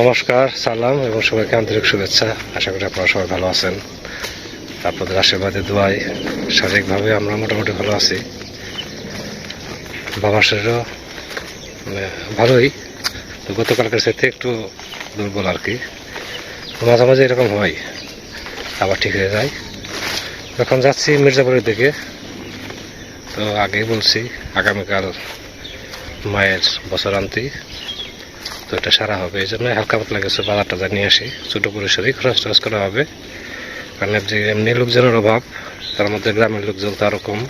নমস্কার, সালাম এবং সবাইকে আন্তরিক শুভেচ্ছা। আশা করি আপনারা সবাই ভালো আছেন। আপনাদের আশীর্বাদে দোয়াই শারীরিকভাবে আমরা মোটামুটি ভালো আছি। বাবার শরীরও মানে ভালোই। তো গতকালকের সাথে একটু দুর্বল আর কি। মাঝে মাঝে এরকম হয়, আবার ঠিক হয়ে যায়। এখন যাচ্ছি মির্জাপুরের দিকে। তো আগেই বলছি, আগামীকাল মায়ের বছর তো এটা সারা হবে, এই জন্য হালকা পাতলা কিছু বাজার টাজার নিয়ে আসি। ছোটো পরিসরেই খরচ টরচ করা হবে। কারণ যে এমনি লোকজনের অভাব, তার মধ্যে গ্রামের লোকজন তো আরও কম।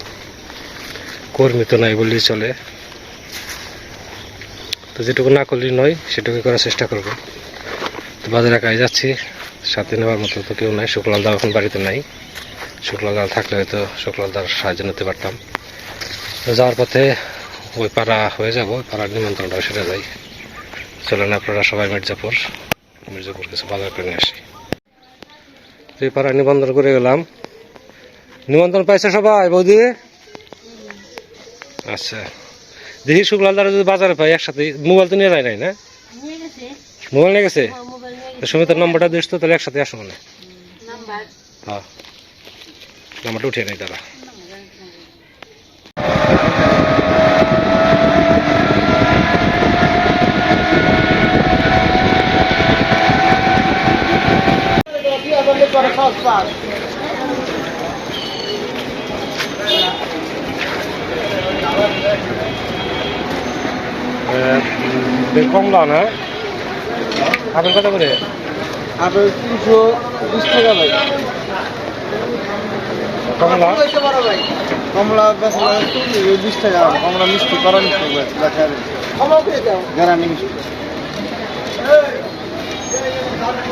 কর্মী তো নাই বললেই চলে। তো যেটুকু না করলেই নয়, সেটুকু করার চেষ্টা করব। তো বাজারে একাই যাচ্ছি, সাথে নেওয়ার মতো তো কেউ নাই। শুক্লাল দা এখন বাড়িতে নাই। শুক্লাল দা থাকলে হয়তো শুক্লাল দার সাহায্য নিতে পারতাম। যাওয়ার পথে ওই পাড়া হয়ে যাব পাড়ার নিমন্ত্রণটা সেরে যাই। চলেন আপনারা সবাই মির্জাপুর। মির্জাপুর কিছু বাজার করে নিয়ে আসি। তো এই পাড়া নিবন্ধন করে গেলাম। নিমন্ত্রণ পাইছে সবাই বৌদি? আচ্ছা। দেখি শুক্লাল দ্বারা যদি বাজারে পাই একসাথে মোবাইল তো নিয়ে যায় নাই না? মোবাইল নিয়ে গেছে? নিয়ে সুমিতার নম্বরটা দিস তো তাহলে একসাথে আসব না। নাম্বার? হ্যাঁ। নাম্বারটা উঠিয়ে নেই তারা। কমলা না? আপেল কত করে? আপেল তিনশো বিশ টাকা ভাই। কমলা? কমলা বেচা বিশ টাকা। কমলা মিষ্টি করা মিষ্টি গ্যারান্টি মিষ্টি বিশ টাকা রাখুন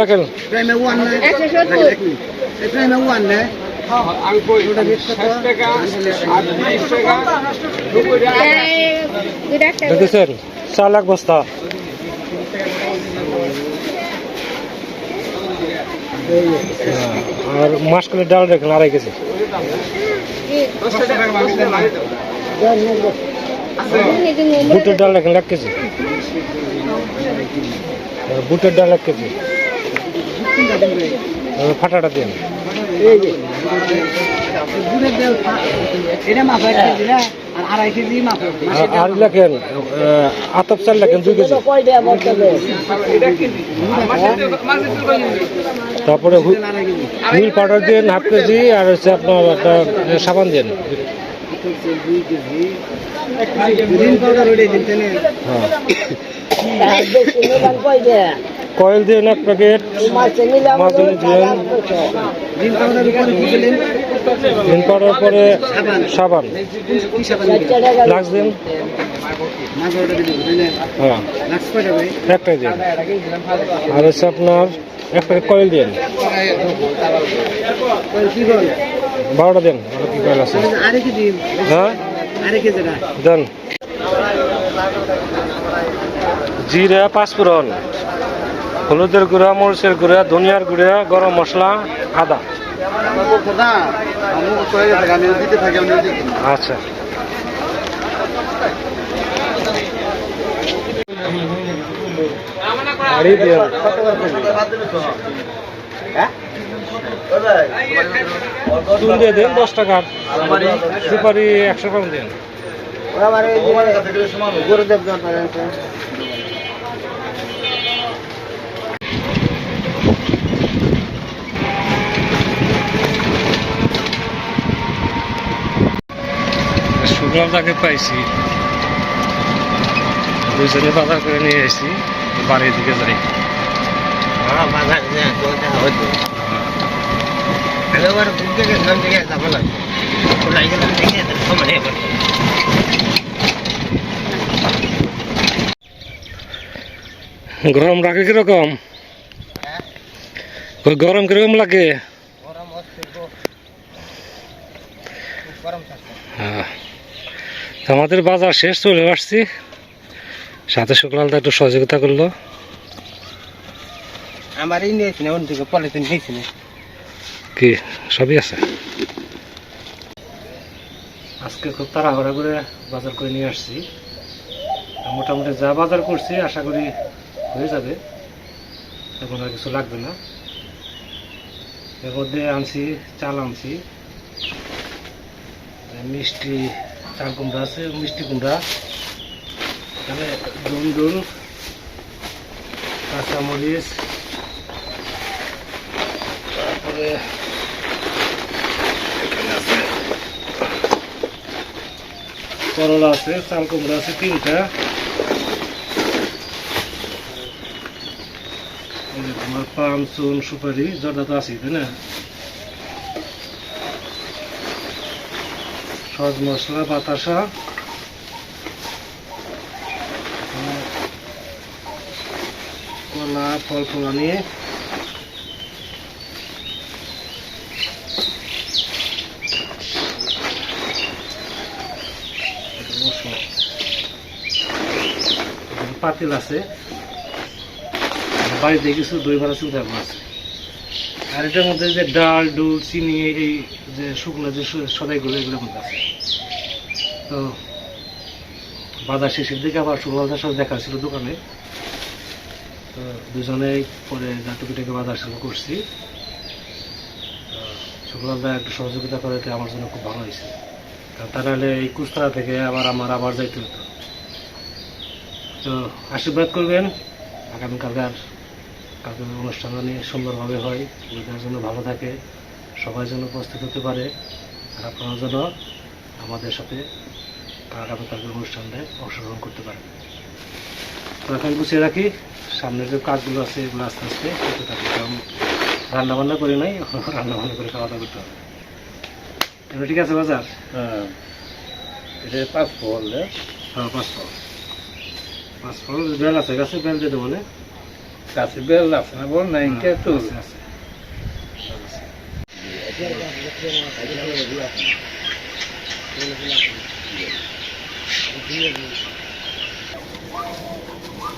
লেখেন প্রাইমে ওয়ান না। একশো সত্তর। প্রাইমে ওয়ান না। ওটা বিশ টাকা এই, দুইটা একটা দেখেছেন চার লাখ বস্তা। আর মাসকলের ডাল দেখেন আড়াই কেজি বুটের ডাল দেখেন এক কেজি বুটের ডাল এক কেজি। ফাটাটা দিন আর লেখেন আতপ চাল লেখেন দুই কেজি। তারপরে হুইল পাউডার দিন হাফ কেজি আর হচ্ছে আপনার একটা সাবান দিন দুই কেজি। গ্রিন পাউডার ওটাই দিতে নেই হ্যাঁ কয়েল দিন এক প্যাকেট দিন পাউডার পরে সাবান। হ্যাঁ। একটাই দিন। আর হচ্ছে আপনার এক প্যাকেট কয়েল দিন বারোটা দিন। আর কি কয়েল আছে? হ্যাঁ? জিরা পাঁচফোড়ন। হলুদের গুঁড়া, মরিচের গুঁড়া, ধনিয়ার গুঁড়া, গরম মশলা, আদা। আচ্ছা। দশ টাকার সুপারি একশো গ্রাম দিন। শুক্লার তাকে পাইছি দুজনে বাজার করে নিয়ে এসেছি বাড়ির দিকে যাই বাজার গরম রাখে কীরকম গরম কীরকম লাগে গরম হ্যাঁ। আমাদের বাজার শেষ চলে আসছি। সাথে শুক্লালদা একটু সহযোগিতা করল। আমারই নিয়েছি না অন্য থেকে পলিথিন নিয়েছি না। কি সবই আছে? আজকে খুব তাড়াহুড়া করে বাজার করে নিয়ে আসছি। মোটামুটি যা বাজার করছি আশা করি হয়ে যাবে। এখন আর কিছু লাগবে না। এর মধ্যে আনছি চাল আনছি। মিষ্টি চাল কুমড়া আছে, মিষ্টি কুমড়া। এখানে ডুন কাঁচামরিচ, তারপরে আছে করলা আছে, চাল কুমড়া আছে, তিনটা। তোমার পান চুন সুপারি জর্দা তো আছে তাই না? সজ মশলা বাতাসা কলা, ফল ফলা নিয়ে পাতিল আছে। বাড়িতে কিছু দই ভাড়া চিন্তা আছে। আর এটার মধ্যে যে ডাল ডুল চিনি, এই যে শুকনো যে সদাইগুলো এগুলোর মধ্যে আছে। তো বাজার শেষের দিকে আবার শুকলাদার সাথে দেখা ছিল দোকানে। তো দুজনেই পরে যা টুকিটাকে বাজার শুরু করছি শুক্লাদা একটু সহযোগিতা করাতে আমার জন্য খুব ভালো হয়েছে। কারণ তা নাহলে এই কুস্তারা থেকে আবার আমার আবার যাইতে হতো। তো আশীর্বাদ করবেন আগামীকালকার কালকে অনুষ্ঠান জানি সুন্দরভাবে হয় ওদের জন্য ভালো থাকে সবাই যেন উপস্থিত হতে পারে আর আপনারা যেন আমাদের সাথে আগামী আগামীকালকের অনুষ্ঠানে অংশগ্রহণ করতে পারেন। তো এখন গুছিয়ে রাখি সামনের যে কাজগুলো আছে এগুলো আস্তে আস্তে করতে থাকি কারণ রান্না বান্না করি নাই রান্না বান্না করে খাওয়া দাওয়া করতে হবে। এবার ঠিক আছে বাজার? হ্যাঁ এটা পাঁচ ফল হ্যাঁ পাঁচ ফল। পাঁচ ফল বেল আছে গাছে বেল দিয়ে দেবো না? কাছে বেল আছে না বল না হ্যাঁ, আছে, আছে।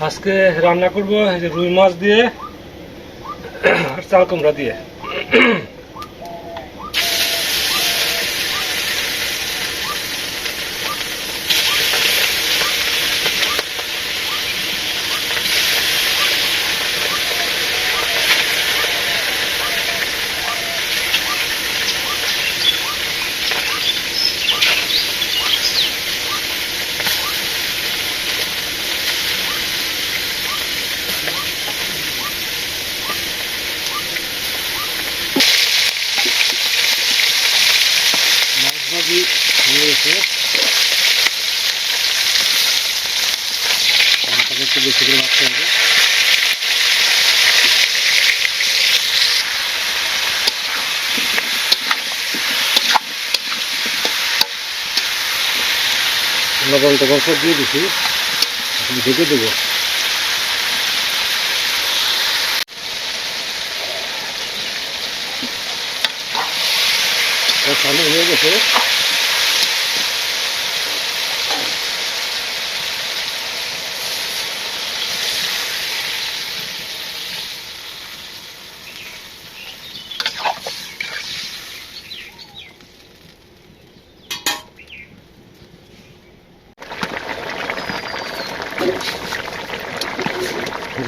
আজকে রান্না করব রুই মাছ দিয়ে আর চাল কুমড়া দিয়ে মাছ ভাজি হয়ে গেছে মাথাটা একটু বেশি করে ভাজতে হবে লবণ টবণ সব দিয়ে দিছি এখন ঢেকে দেবো চালু হয়ে গেছে।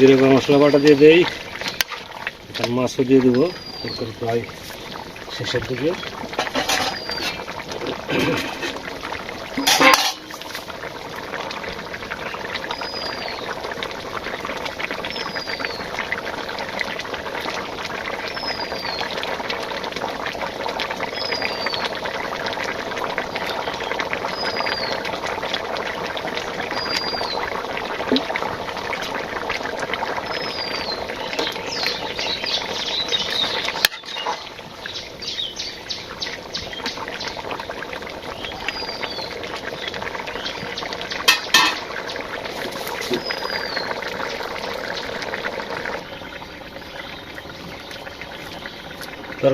জিরে গরম মশলা বাটা দিয়ে দেই। তার মাছও দিয়ে দেবো। তরকারি প্রায় শেষের দিকে।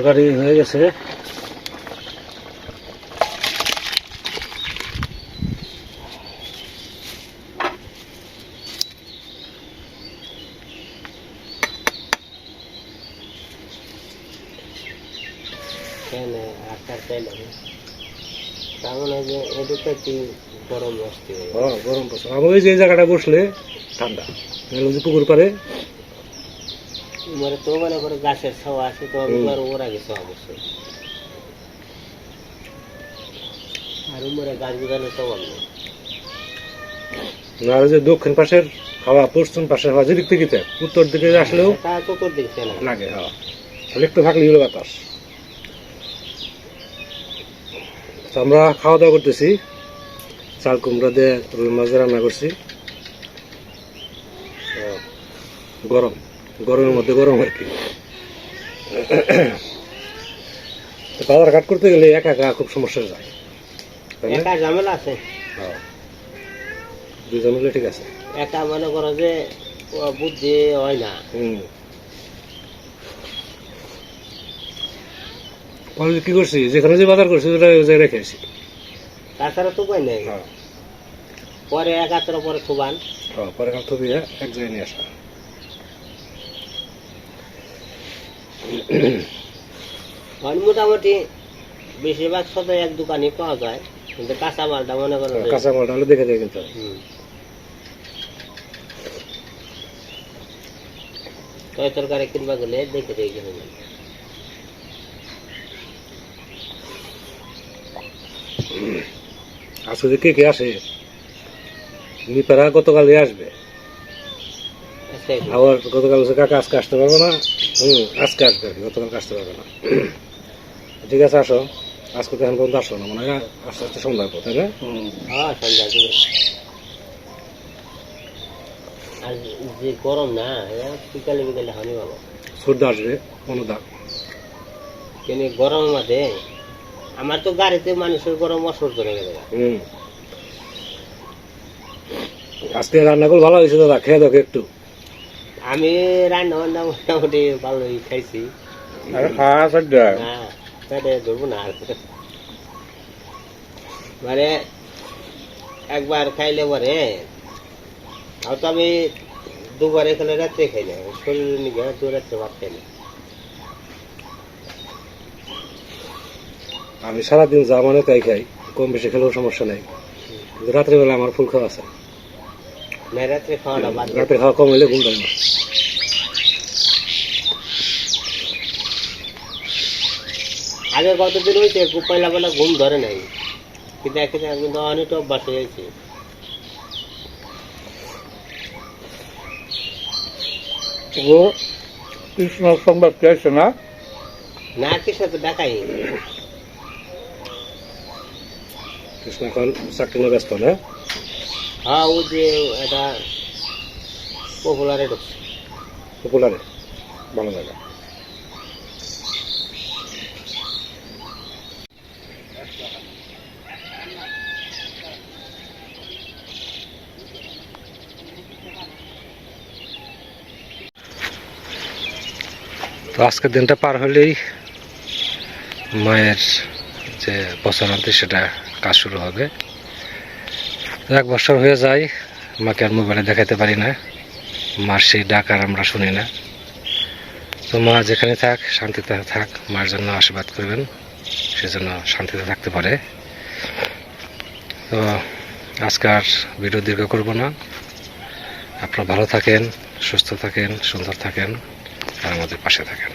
তরকারি হয়ে গেছে। মানে গরম হ্যাঁ গরম আমি ওই যে জায়গাটা বসলে ঠান্ডা। পুকুর পারে মানে তো মনে করে গাছের ছাওয়া আছে তো আমি আর ওরা গেছে অবশ্যই। আর উমরে গাছ গুজানোর ছাওয়া নেই না যে দক্ষিণ পাশের হাওয়া পশ্চিম পাশের হাওয়া যেদিক থেকে উত্তর দিকে আসলেও চতুর্দিক লাগে হাওয়া তাহলে একটু থাকলে হলো বাতাস। আমরা খাওয়া দাওয়া করতেছি। চাল কুমড়া দিয়ে রুই মাছ রান্না করছি। গরম। গরমের মধ্যে গরম আর কি? তো বাজার করতে গেলে একা একা খুব সমস্যা যায় একা ঝামেলা আছে। হ্যাঁ। দুজন মিলে ঠিক আছে। একা মনে করো যে বুদ্ধি হয় না। কি করছি? যেখানে যে বাজার করছি ওটা ওই জায়গায় রেখে আসি। তাছাড়া তো উপায় নেই। হ্যাঁ। পরে একাত্তর পরে থুবান। হ্যাঁ, পরে থবি এক জায়গায় নিয়ে আসা। মানে মোটামুটি বেশিরভাগ সদাই এক দোকানে পাওয়া যায় কিন্তু কাঁচা মালটা মনে করো কাঁচা মালটা হলে দেখে যায় কিন্তু তয় তরকারি কিনবা গেলে দেখে গেলে আসলে কে কে আসে? নিপারা গতকালই আসবে। আবার গতকাল কাকা আজকে আসতে পারবে না। হুম আজকে আসবে আর কি গতকালকে আসতে পারবে না। ঠিক আছে আসো। আজকে তো এখন পর্যন্ত আসো না মনে হয় আস্তে আস্তে সন্ধ্যা পর তাই না? আর যে গরম না এ বিকালে বিকালে হানি বাবা সূর্য আসবে অনুদান কেন গরম মাঝে আমার তো গাড়িতে মানুষের গরম অসহ্য হয়ে গেছে। হুম। আজকে রান্না করে ভালো হয়েছে দাদা খেয়ে দেখো একটু। আমি রান্না বান্না মোটামুটি ভালোই খাইছি। আরে খাওয়া ধরবো না মানে একবার খাইলে পরে আর তো আমি দুবারে খেলে রাত্রে খাই না শরীরে নিয়ে দু রাত্রে ভাত খাই না। আমি সারাদিন যা মানে তাই খাই কম বেশি খেলেও সমস্যা নেই। রাত্রিবেলা আমার ফুল খাওয়া আছে। না রাত্রে বাদ দিই। খাওয়া কম হলে ঘুম দেয় না। আগে কতদিন হয়েছে খুব পয়লা বেলা ঘুম ধরে নাই। কিন্তু এখন কিন্তু অনেক অভ্যাস হয়ে গেছে। ও কৃষ্ণ সংবাদ আছে না? না কিছু তো দেখাই। কৃষ্ণ এখন চাকরি ব্যস্ত না? হ্যাঁ ও যে এটা পপুলারে ঢুকছে। পপুলারে ভালো জায়গা। তো আজকের দিনটা পার হলেই মায়ের যে বছরান্তি সেটা কাজ শুরু হবে। এক বছর হয়ে যায়, মাকে আর মোবাইলে দেখাতে পারি না। মার সেই ডাক আর আমরা শুনি না। তো মা যেখানে থাক, শান্তিতে থাক, মার জন্য আশীর্বাদ করবেন সেজন্য শান্তিতে থাকতে পারে। তো আজকে আর ভিডিও দীর্ঘ করব না। আপনারা ভালো থাকেন, সুস্থ থাকেন, সুন্দর থাকেন। আর আমাদের পাশে থাকেন।